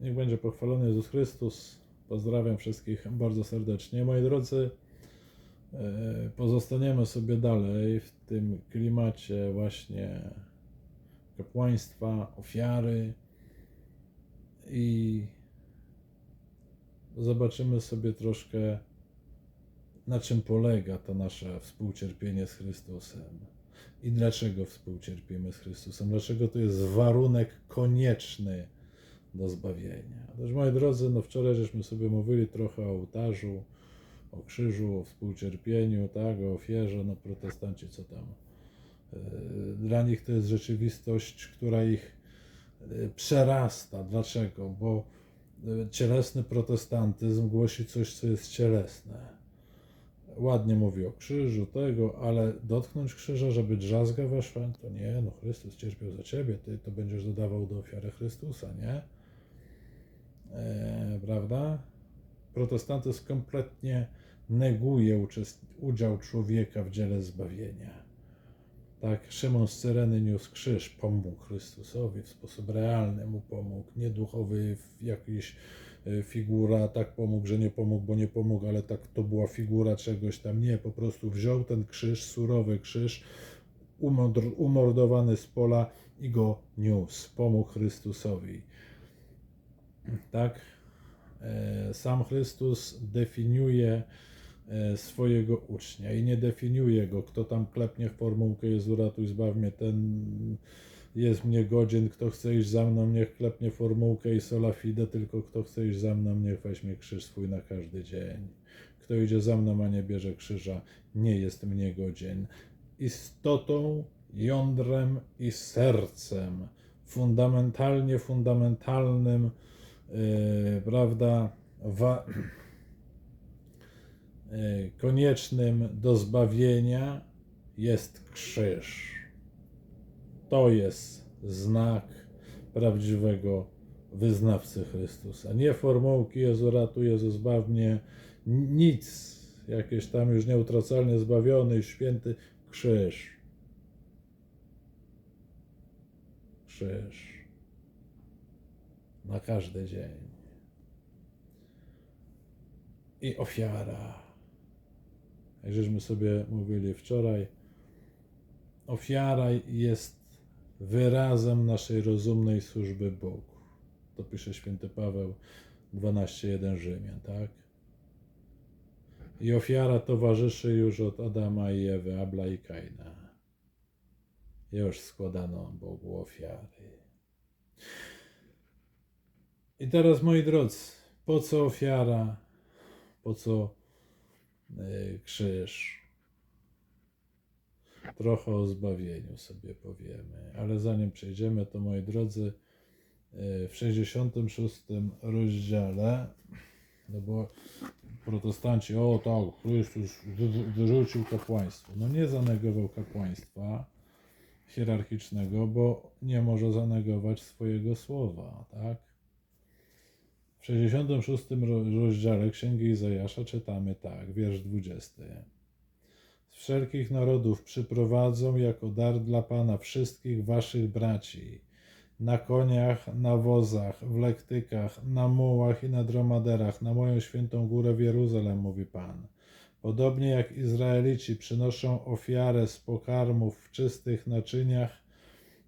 Niech będzie pochwalony Jezus Chrystus. Pozdrawiam wszystkich bardzo serdecznie. Moi drodzy, e, pozostaniemy sobie dalej w tym klimacie właśnie kapłaństwa, ofiary i zobaczymy sobie troszkę na czym polega to nasze współcierpienie z Chrystusem i dlaczego współcierpimy z Chrystusem, dlaczego to jest warunek konieczny do zbawienia. Też moi drodzy, no wczoraj żeśmy sobie mówili trochę o ołtarzu, o krzyżu, o współcierpieniu, tak, o ofierze, no protestanci co tam. Yy, Dla nich to jest rzeczywistość, która ich yy, przerasta. Dlaczego? Bo yy, cielesny protestantyzm głosi coś, co jest cielesne ładnie mówi o krzyżu, tego, ale dotknąć krzyża, żeby drzazga weszła, to nie, no Chrystus cierpiał za ciebie, ty to będziesz dodawał do ofiary Chrystusa, nie? E, prawda? Protestantyzm kompletnie neguje udział człowieka w dziele zbawienia. Tak, Szymon z Cyreny niósł krzyż, pomógł Chrystusowi w sposób realny, mu pomógł, nie duchowy, jakiś e, figura, tak pomógł, że nie pomógł, bo nie pomógł, ale tak to była figura czegoś tam. Nie, po prostu wziął ten krzyż, surowy krzyż, umordowany z pola i go niósł, pomógł Chrystusowi. Tak? E, Sam Chrystus definiuje e, swojego ucznia i nie definiuje go, kto tam klepnie w formułkę Jezu ratuj, zbaw mnie, ten jest mnie godzien, kto chce iść za mną, niech klepnie formułkę i sola fide, tylko kto chce iść za mną, niech weźmie krzyż swój na każdy dzień. Kto idzie za mną, a nie bierze krzyża, nie jest mnie godzien. Istotą, jądrem i sercem, fundamentalnie fundamentalnym, prawda, wa- yy, koniecznym do zbawienia jest krzyż. To jest znak prawdziwego wyznawcy Chrystusa. Nie formułki Jezu ratuj, Jezu zbaw mnie, nic, jakieś tam już nieutracalnie zbawiony święty krzyż. Krzyż. Na każdy dzień. I ofiara. Jak żeśmy sobie mówili wczoraj, ofiara jest wyrazem naszej rozumnej służby Bogu. To pisze święty Paweł 12:1 Rzymian, tak? I ofiara towarzyszy już od Adama i Ewy, Abla i Kaina. Już składano Bogu ofiary. I teraz, moi drodzy, po co ofiara? Po co y, krzyż? Trochę o zbawieniu sobie powiemy, ale zanim przejdziemy, to moi drodzy, y, w 66 rozdziale, no bo protestanci, o tak, Chrystus wy- wy- wyrzucił kapłaństwo. No nie zanegował kapłaństwa hierarchicznego, bo nie może zanegować swojego słowa, tak? W 66 ro- rozdziale Księgi Izajasza czytamy tak, wiersz 20. Z wszelkich narodów przyprowadzą jako dar dla Pana wszystkich waszych braci, na koniach, na wozach, w lektykach, na mułach i na dromaderach, na moją świętą górę w Jeruzalem, mówi Pan. Podobnie jak Izraelici przynoszą ofiarę z pokarmów w czystych naczyniach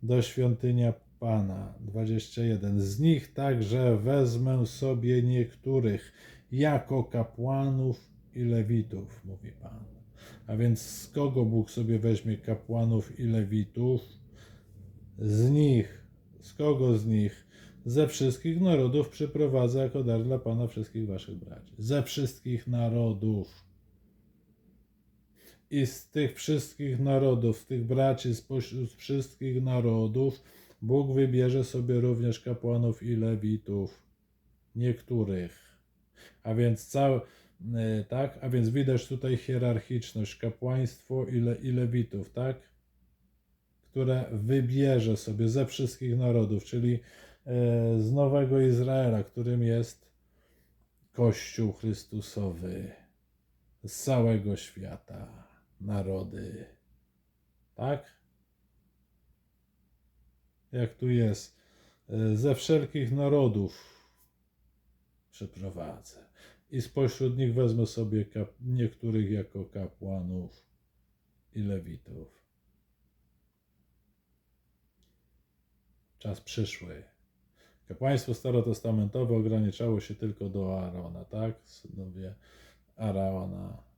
do świątynia Pana. 21. Z nich także wezmę sobie niektórych jako kapłanów i lewitów, mówi Pan. A więc z kogo Bóg sobie weźmie kapłanów i lewitów? Z nich. Z kogo z nich? Ze wszystkich narodów przyprowadza jako dar dla Pana wszystkich waszych braci. Ze wszystkich narodów. I z tych wszystkich narodów, z tych braci spośród wszystkich narodów, Bóg wybierze sobie również kapłanów i lewitów. Niektórych. A więc cały, e, tak? A więc widać tutaj hierarchiczność, kapłaństwo i, le, i lewitów, tak? Które wybierze sobie ze wszystkich narodów, czyli e, z Nowego Izraela, którym jest Kościół Chrystusowy z całego świata, narody. Tak? Jak tu jest, e, ze wszelkich narodów przyprowadzę. I spośród nich wezmę sobie niektórych jako kapłanów i lewitów. Czas przyszły. Kapłaństwo starotestamentowe ograniczało się tylko do Aarona, tak? Synowie Araona.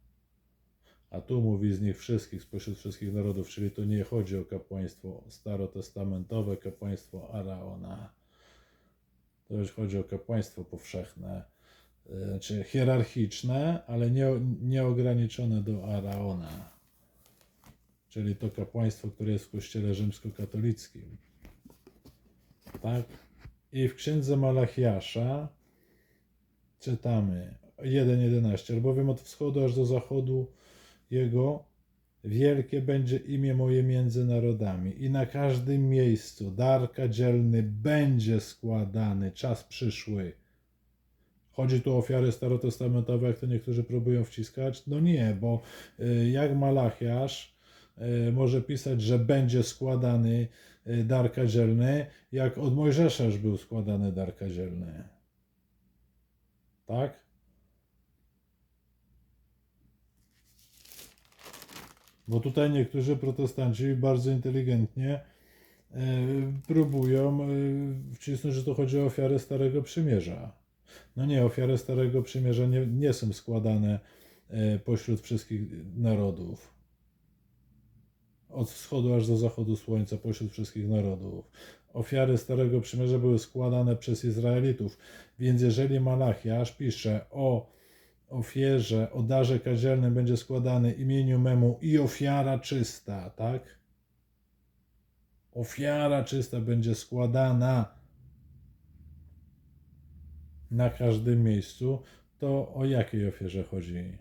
A tu mówi z nich wszystkich, spośród wszystkich narodów, czyli tu nie chodzi o kapłaństwo starotestamentowe, kapłaństwo Araona. To już chodzi o kapłaństwo powszechne, y, czy hierarchiczne, ale nie, nieograniczone do Araona. Czyli to kapłaństwo, które jest w kościele rzymskokatolickim. Tak? I w księdze Malachiasza czytamy 1.11. Albowiem od wschodu aż do zachodu jego wielkie będzie imię moje między narodami i na każdym miejscu dar kadzielny będzie składany, czas przyszły. Chodzi tu o ofiary starotestamentowe, jak to niektórzy próbują wciskać? No nie, bo y, jak Malachiasz y, może pisać, że będzie składany y, dar kadzielny, jak od Mojżesza już był składany dar kadzielny. Tak? Bo tutaj niektórzy protestanci bardzo inteligentnie e, próbują e, wcisnąć, że to chodzi o ofiarę Starego Przymierza. No nie, ofiary Starego Przymierza nie, nie są składane e, pośród wszystkich narodów. Od wschodu aż do zachodu słońca, pośród wszystkich narodów. Ofiary Starego Przymierza były składane przez Izraelitów. Więc jeżeli Malachiasz pisze o ofierze, o darze kadzielnym będzie składany imieniu memu i ofiara czysta, tak? Ofiara czysta będzie składana na każdym miejscu, to o jakiej ofierze chodzi?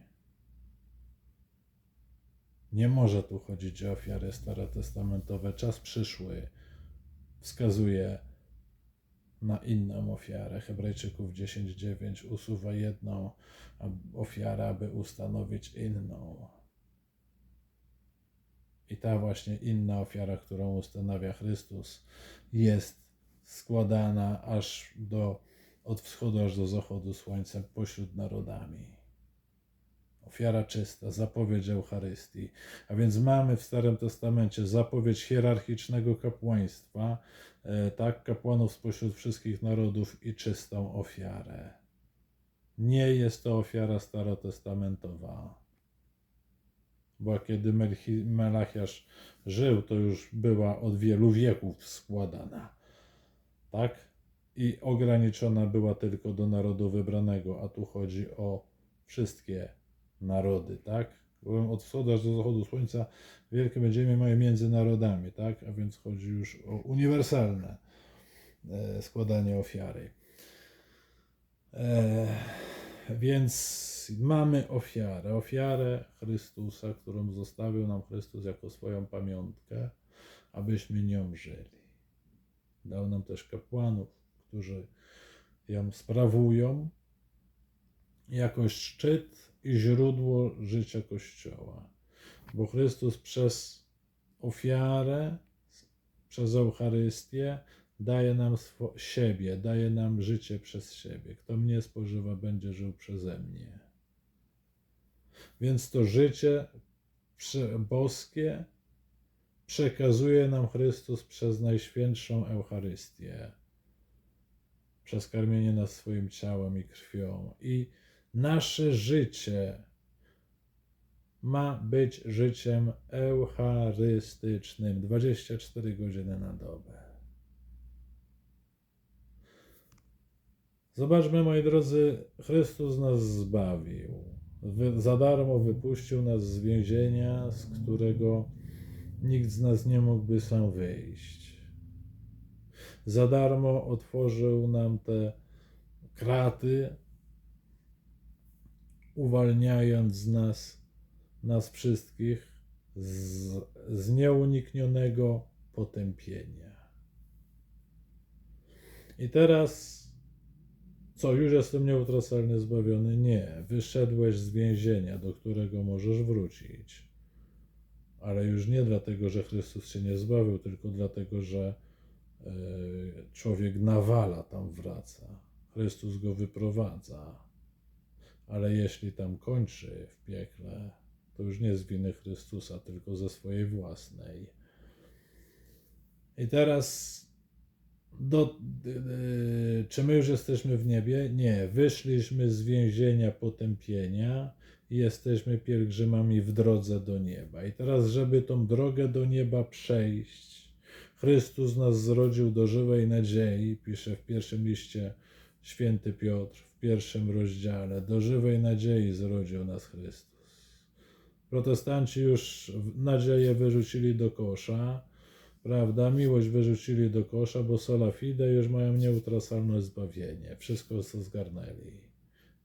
Nie może tu chodzić o ofiary starotestamentowe. Czas przyszły wskazuje na inną ofiarę. Hebrajczyków 10:9 usuwa jedną ofiarę, aby ustanowić inną. I ta właśnie inna ofiara, którą ustanawia Chrystus, jest składana aż do, od wschodu aż do zachodu słońca pośród narodami. Ofiara czysta, zapowiedź Eucharystii. A więc mamy w Starym Testamencie zapowiedź hierarchicznego kapłaństwa, e, tak, kapłanów spośród wszystkich narodów i czystą ofiarę. Nie jest to ofiara starotestamentowa. Bo kiedy Melachiasz żył, to już była od wielu wieków składana. Tak? I ograniczona była tylko do narodu wybranego, a tu chodzi o wszystkie narody, tak? Od wschodu aż do zachodu słońca wielkie będziemy moje między narodami, tak? A więc chodzi już o uniwersalne e, składanie ofiary. E, więc mamy ofiarę, ofiarę Chrystusa, którą zostawił nam Chrystus jako swoją pamiątkę, abyśmy nią żyli. Dał nam też kapłanów, którzy ją sprawują jako szczyt i źródło życia Kościoła. Bo Chrystus przez ofiarę, przez Eucharystię daje nam siebie, daje nam życie przez siebie. Kto mnie spożywa, będzie żył przeze mnie. Więc to życie boskie przekazuje nam Chrystus przez Najświętszą Eucharystię, przez karmienie nas swoim ciałem i krwią. I nasze życie ma być życiem eucharystycznym 24 godziny na dobę. Zobaczmy, moi drodzy, Chrystus nas zbawił. Za darmo wypuścił nas z więzienia, z którego nikt z nas nie mógłby sam wyjść. Za darmo otworzył nam te kraty, uwalniając nas, nas wszystkich z, z nieuniknionego potępienia. I teraz co, już jestem nieutrasalnie zbawiony? Nie. Wyszedłeś z więzienia, do którego możesz wrócić. Ale już nie dlatego, że Chrystus cię nie zbawił, tylko dlatego, że e, człowiek nawala tam wraca. Chrystus go wyprowadza. Ale jeśli tam kończy w piekle, to już nie z winy Chrystusa, tylko ze swojej własnej. I teraz, do, yy, czy my już jesteśmy w niebie? Nie. Wyszliśmy z więzienia potępienia i jesteśmy pielgrzymami w drodze do nieba. I teraz, żeby tą drogę do nieba przejść, Chrystus nas zrodził do żywej nadziei, pisze w pierwszym liście święty Piotr, w pierwszym rozdziale. Do żywej nadziei zrodził nas Chrystus. Protestanci już nadzieję wyrzucili do kosza, prawda? Miłość wyrzucili do kosza, bo sola fide już mają nieutracalne zbawienie. Wszystko co zgarnęli.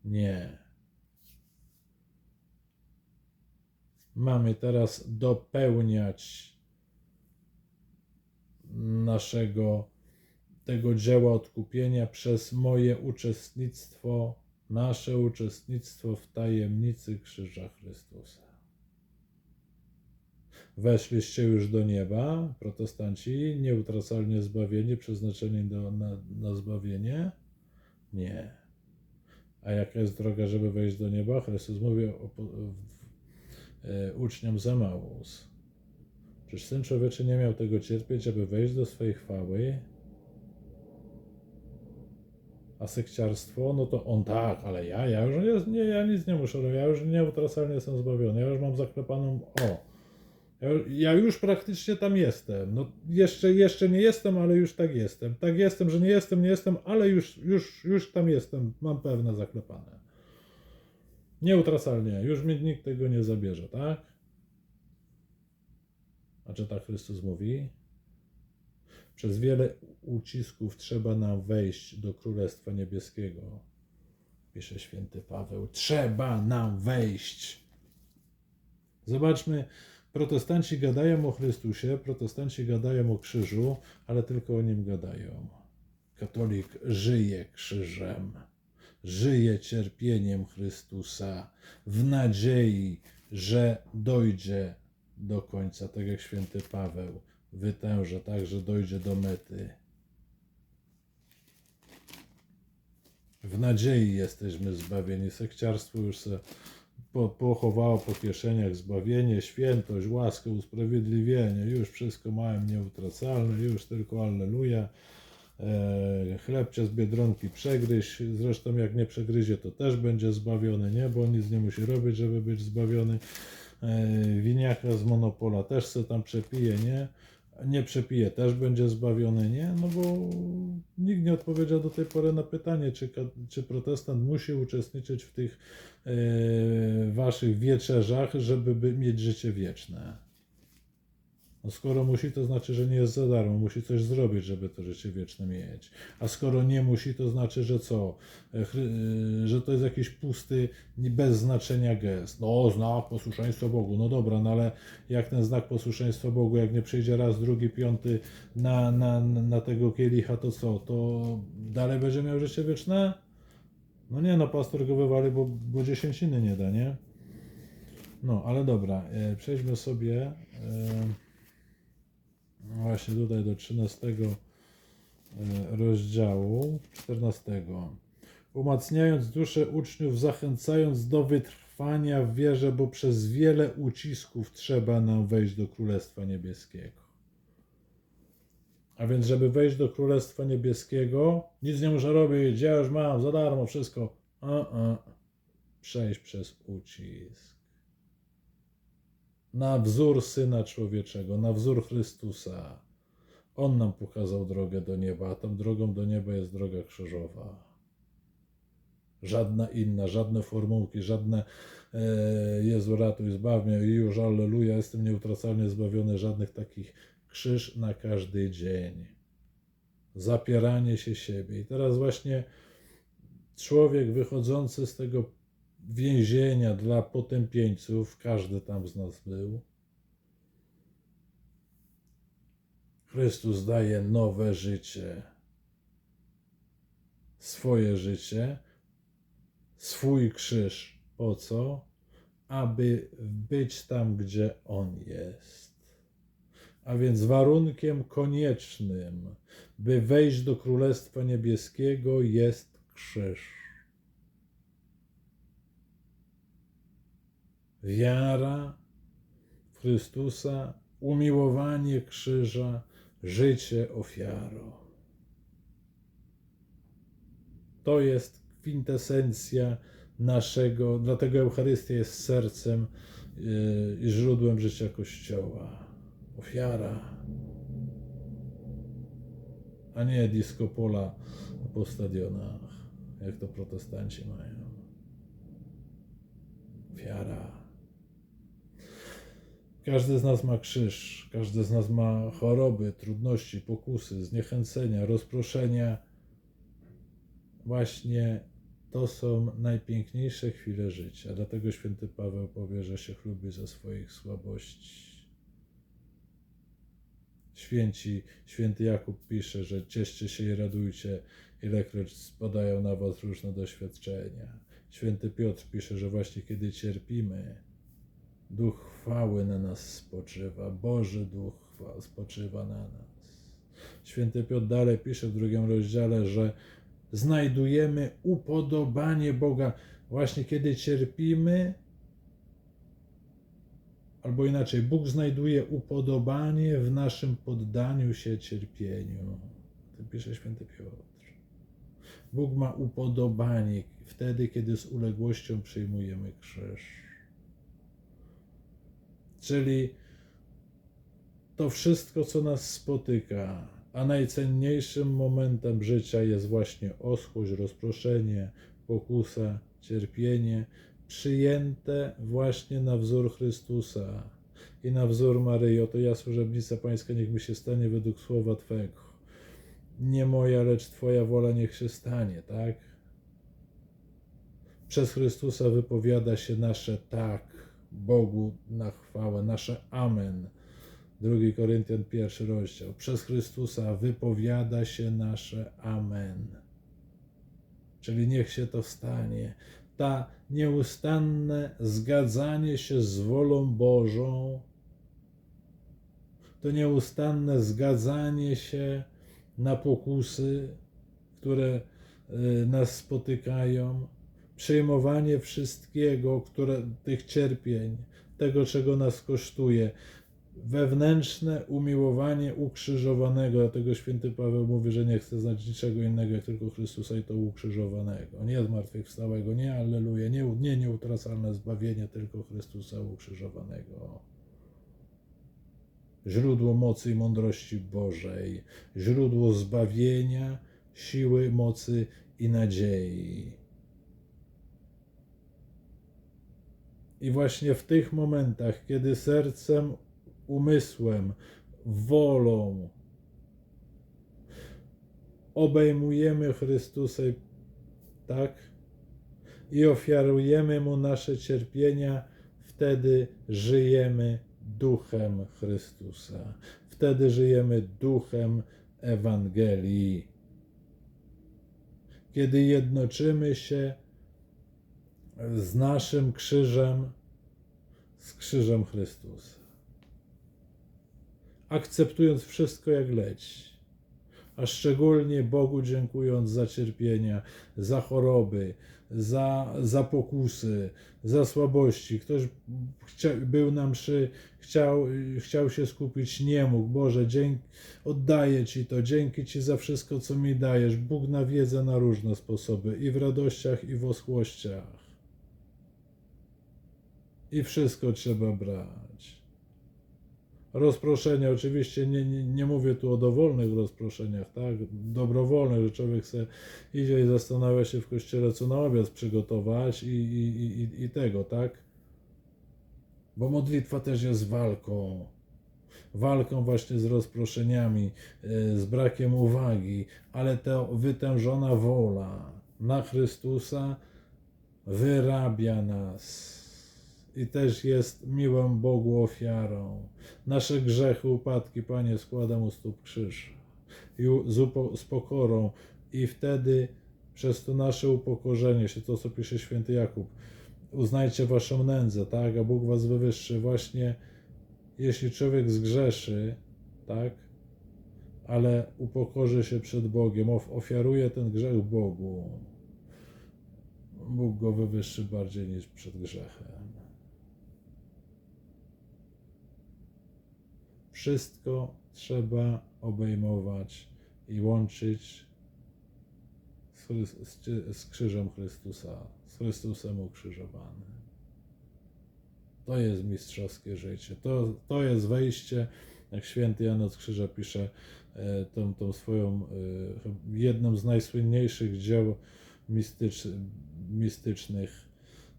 Nie. Mamy teraz dopełniać naszego tego dzieła odkupienia przez moje uczestnictwo, nasze uczestnictwo w tajemnicy Krzyża Chrystusa. Weszliście już do nieba, protestanci, nieutracalnie zbawieni, przeznaczeni do, na, na zbawienie? Nie. A jaka jest droga, żeby wejść do nieba? Chrystus mówi o, o, e, uczniom Zemaus. Czyż Syn Człowieczy nie miał tego cierpieć, aby wejść do swojej chwały? A sekciarstwo, no to on tak, ale ja, ja już nie, ja nic nie muszę robić, ja już nieutracalnie jestem zbawiony, ja już mam zaklepaną, o, ja, ja już praktycznie tam jestem. No jeszcze, jeszcze nie jestem, ale już tak jestem. Tak jestem, że nie jestem, nie jestem, ale już, już, już tam jestem, mam pewne zaklepane. Nieutracalnie, już mi nikt tego nie zabierze, tak? A czy tak Chrystus mówi? Przez wiele ucisków trzeba nam wejść do Królestwa Niebieskiego. Pisze święty Paweł. Trzeba nam wejść. Zobaczmy, protestanci gadają o Chrystusie, protestanci gadają o krzyżu, ale tylko o nim gadają. Katolik żyje krzyżem, żyje cierpieniem Chrystusa w nadziei, że dojdzie do końca, tak jak święty Paweł wytęża, tak, że dojdzie do mety. W nadziei jesteśmy zbawieni. Sekciarstwo już se po, pochowało po kieszeniach zbawienie, świętość, łaskę, usprawiedliwienie. Już wszystko mają nieutracalne, już tylko Alleluja. E, chlebcie z Biedronki przegryź, zresztą jak nie przegryzie, to też będzie zbawiony, nie? Bo nic nie musi robić, żeby być zbawiony. E, winiaka z Monopola też se tam przepije, nie? Nie przepije, też będzie zbawiony, nie? No bo nikt nie odpowiedział do tej pory na pytanie, czy, czy protestant musi uczestniczyć w tych e, waszych wieczerzach, żeby by mieć życie wieczne. No skoro musi, to znaczy, że nie jest za darmo. Musi coś zrobić, żeby to życie wieczne mieć. A skoro nie musi, to znaczy, że co? E, e, Że to jest jakiś pusty, bez znaczenia gest. No, znak posłuszeństwa Bogu. No dobra, no ale jak ten znak posłuszeństwa Bogu, jak nie przyjdzie raz, drugi, piąty na, na, na tego kielicha, to co? To dalej będzie miał życie wieczne? No nie, no pastor go wywali, bo, bo dziesięciny nie da, nie? No, ale dobra, e, przejdźmy sobie e, właśnie tutaj do 13 e, rozdziału, 14. Umacniając duszę uczniów, zachęcając do wytrwania w wierze, bo przez wiele ucisków trzeba nam wejść do Królestwa Niebieskiego. A więc, żeby wejść do Królestwa Niebieskiego, nic nie muszę robić, ja już mam za darmo wszystko. A, a. Przejść przez ucisk. Na wzór Syna Człowieczego, na wzór Chrystusa. On nam pokazał drogę do nieba, a tą drogą do nieba jest droga krzyżowa. Żadna inna, żadne formułki, żadne e, Jezu ratuj, zbaw mnie i już Alleluja, jestem nieutracalnie zbawiony, żadnych takich krzyż na każdy dzień. Zapieranie się siebie. I teraz właśnie człowiek wychodzący z tego więzienia dla potępieńców, każdy tam z nas był, Chrystus daje nowe życie, swoje życie, swój krzyż. Po co? Aby być tam, gdzie On jest. A więc warunkiem koniecznym, by wejść do Królestwa Niebieskiego jest krzyż. Wiara w Chrystusa, umiłowanie krzyża, życie ofiarą. To jest kwintesencja naszego, dlatego Eucharystia jest sercem yy, i źródłem życia Kościoła. Ofiara, a nie disco pola po stadionach, jak to protestanci mają. Ofiara. Każdy z nas ma krzyż, każdy z nas ma choroby, trudności, pokusy, zniechęcenia, rozproszenia. Właśnie to są najpiękniejsze chwile życia. Dlatego święty Paweł powie, że się chlubi ze swoich słabości. Święci, święty Jakub pisze, że cieszcie się i radujcie, ilekroć spadają na was różne doświadczenia. Święty Piotr pisze, że właśnie kiedy cierpimy, Duch chwały na nas spoczywa, Boży Duch chwa- spoczywa na nas. Święty Piotr dalej pisze w drugim rozdziale, że znajdujemy upodobanie Boga. Właśnie kiedy cierpimy, albo inaczej, Bóg znajduje upodobanie w naszym poddaniu się cierpieniu. To pisze święty Piotr. Bóg ma upodobanie wtedy, kiedy z uległością przyjmujemy krzyż. Czyli to wszystko, co nas spotyka, a najcenniejszym momentem życia jest właśnie oschłość, rozproszenie, pokusa, cierpienie, przyjęte właśnie na wzór Chrystusa i na wzór Maryi. Oto ja, służebnica Pańska, niech mi się stanie według słowa Twego. Nie moja, lecz Twoja wola niech się stanie, tak? Przez Chrystusa wypowiada się nasze tak Bogu na chwałę, nasze amen. 2 Koryntian pierwszy rozdział. Przez Chrystusa wypowiada się nasze amen. Czyli niech się to stanie. Ta nieustanne zgadzanie się z wolą Bożą, to nieustanne zgadzanie się na pokusy, które y, nas spotykają, przyjmowanie wszystkiego, które, tych cierpień, tego, czego nas kosztuje, wewnętrzne umiłowanie ukrzyżowanego, dlatego święty Paweł mówi, że nie chce znać niczego innego, jak tylko Chrystusa i to ukrzyżowanego, nie zmartwychwstałego, nie alleluja, nie, nie nieutracalne zbawienie, tylko Chrystusa ukrzyżowanego. Źródło mocy i mądrości Bożej, źródło zbawienia, siły, mocy i nadziei. I właśnie w tych momentach, kiedy sercem, umysłem, wolą obejmujemy Chrystusa, tak? I ofiarujemy Mu nasze cierpienia, wtedy żyjemy duchem Chrystusa. Wtedy żyjemy duchem Ewangelii. Kiedy jednoczymy się z naszym krzyżem, z krzyżem Chrystusa. Akceptując wszystko jak leci, a szczególnie Bogu dziękując za cierpienia, za choroby, za, za pokusy, za słabości. Ktoś był na mszy, chciał, chciał się skupić, nie mógł. Boże, dzięki, oddaję Ci to, dzięki Ci za wszystko, co mi dajesz. Bóg nawiedza na różne sposoby, i w radościach, i w oschłościach. I wszystko trzeba brać. Rozproszenia, oczywiście nie, nie, nie mówię tu o dowolnych rozproszeniach, tak? Dobrowolnych, że człowiek se idzie i zastanawia się w kościele, co na obiad przygotować i, i, i, i tego, tak? Bo modlitwa też jest walką. Walką właśnie z rozproszeniami, y, z brakiem uwagi, ale ta wytężona wola na Chrystusa wyrabia nas i też jest miłą Bogu ofiarą. Nasze grzechy, upadki, Panie, składam u stóp krzyż i z, pokorą i wtedy przez to nasze upokorzenie się, to co pisze święty Jakub, uznajcie waszą nędzę, tak, a Bóg was wywyższy. Właśnie jeśli człowiek zgrzeszy, tak, ale upokorzy się przed Bogiem, of- ofiaruje ten grzech Bogu, Bóg go wywyższy bardziej niż przed grzechem. Wszystko trzeba obejmować i łączyć z, z krzyżem Chrystusa, z Chrystusem ukrzyżowanym. To jest mistrzowskie życie. To, to jest wejście, jak święty Jan od Krzyża pisze e, tą, tą swoją, e, jedną z najsłynniejszych dzieł mistycz, mistycznych,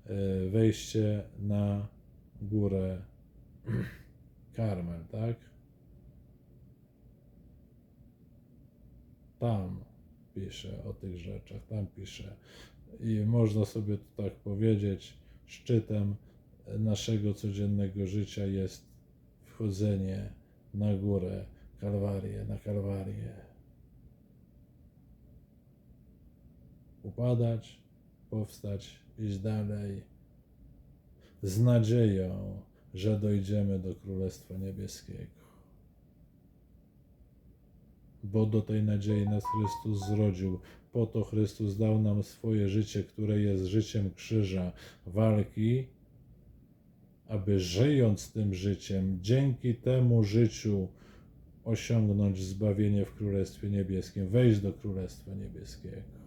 e, wejście na górę Karmel, tak? Tam pisze o tych rzeczach, tam pisze. I można sobie to tak powiedzieć, szczytem naszego codziennego życia jest wchodzenie na górę, Kalwarię, na Kalwarię. Upadać, powstać, iść dalej z nadzieją, że dojdziemy do Królestwa Niebieskiego. Bo do tej nadziei nas Chrystus zrodził. Po to Chrystus dał nam swoje życie, które jest życiem krzyża, walki, aby żyjąc tym życiem, dzięki temu życiu osiągnąć zbawienie w Królestwie Niebieskim, wejść do Królestwa Niebieskiego.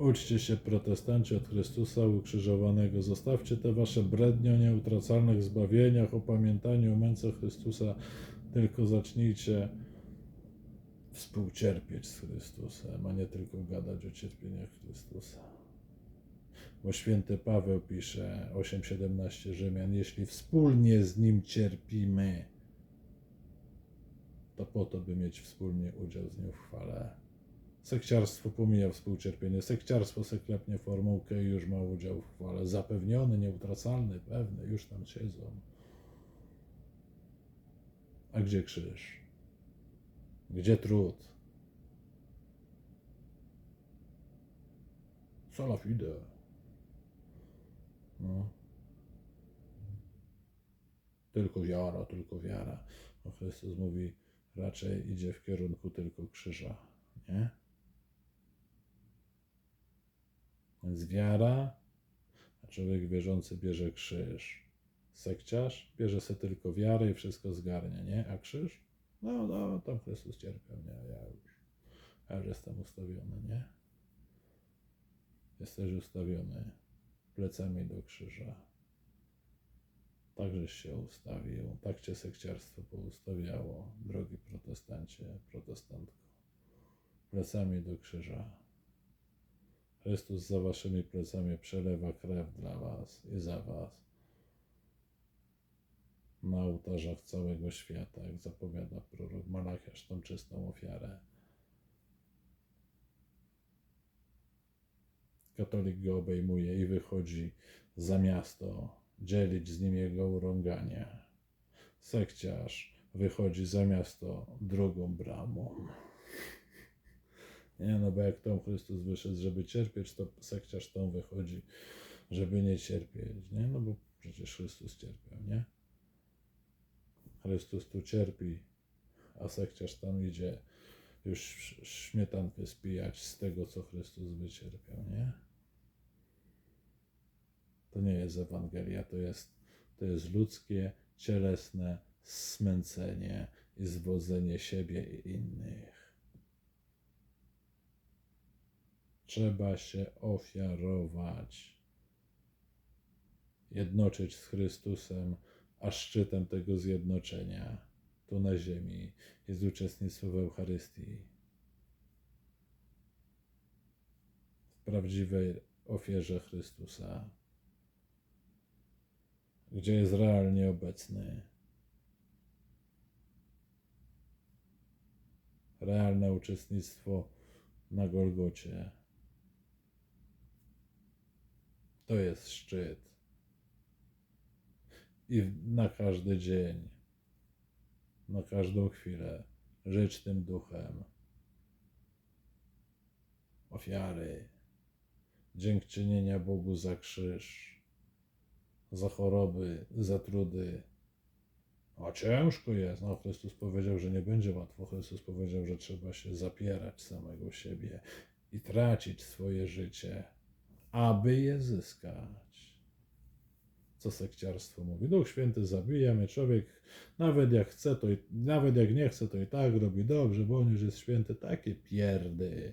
Uczcie się, protestanci, od Chrystusa ukrzyżowanego. Zostawcie te wasze brednie o nieutracalnych zbawieniach, o pamiętaniu o męce Chrystusa, tylko zacznijcie współcierpieć z Chrystusem, a nie tylko gadać o cierpieniach Chrystusa. Bo święty Paweł pisze 8:17 Rzymian, jeśli wspólnie z nim cierpimy, to po to, by mieć wspólnie udział z nim w chwale. Sekciarstwo pomija współcierpienie. Sekciarstwo se klepnie formułkę i już ma udział w chwale. Zapewniony, nieutracalny, pewny, już tam siedzą. A gdzie krzyż? Gdzie trud? Sola fide. No. Tylko wiara, tylko wiara. No Chrystus mówi, raczej idzie w kierunku tylko krzyża, nie? Więc wiara, a człowiek wierzący bierze krzyż. Sekciarz bierze sobie tylko wiarę i wszystko zgarnia, nie? A krzyż? No, no, tam Chrystus cierpiał, nie? Ja już, ja już jestem ustawiony, nie? Jesteś ustawiony plecami do krzyża. Takżeś się ustawił, tak cię sekciarstwo poustawiało, drogi protestancie, protestantko. Plecami do krzyża. Chrystus za waszymi plecami przelewa krew dla was i za was. Na ołtarzach całego świata, jak zapowiada prorok Malachiasz, tą czystą ofiarę. Katolik go obejmuje i wychodzi za miasto, dzielić z nim jego urągania. Sekciarz wychodzi za miasto drugą bramą. Nie, no bo jak tą Chrystus wyszedł, żeby cierpieć, to sekciarz tą wychodzi, żeby nie cierpieć, nie? No bo przecież Chrystus cierpiał, nie? Chrystus tu cierpi, a sekciarz tam idzie już śmietankę spijać z tego, co Chrystus wycierpiał, nie? To nie jest Ewangelia, to jest, to jest ludzkie, cielesne smęcenie i zwodzenie siebie i innych. Trzeba się ofiarować, jednoczyć z Chrystusem, a szczytem tego zjednoczenia tu na ziemi jest uczestnictwo w Eucharystii. W prawdziwej ofierze Chrystusa, gdzie jest realnie obecny. Realne uczestnictwo na Golgocie. To jest szczyt. I na każdy dzień, na każdą chwilę żyć tym duchem. Ofiary, dziękczynienia Bogu za krzyż, za choroby, za trudy. A ciężko jest. No, Chrystus powiedział, że nie będzie łatwo. Chrystus powiedział, że trzeba się zapierać samego siebie i tracić swoje życie, aby je zyskać. Co sekciarstwo mówi? Duch Święty zabija mnie, człowiek nawet jak chce, to i, nawet jak nie chce, to i tak robi dobrze, bo on już jest święty. Takie pierdy.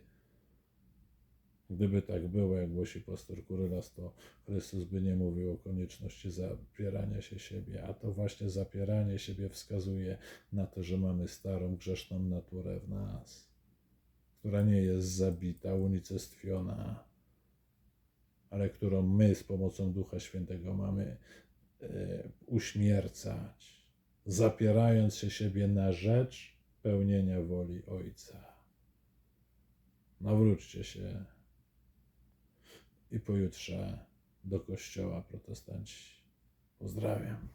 Gdyby tak było, jak głosi pastor Kurylas, to Chrystus by nie mówił o konieczności zapierania się siebie, a to właśnie zapieranie siebie wskazuje na to, że mamy starą, grzeszną naturę w nas, która nie jest zabita, unicestwiona, ale którą my z pomocą Ducha Świętego mamy e, uśmiercać, zapierając się siebie na rzecz pełnienia woli Ojca. Nawróćcie się i pojutrze do kościoła protestanci. Pozdrawiam.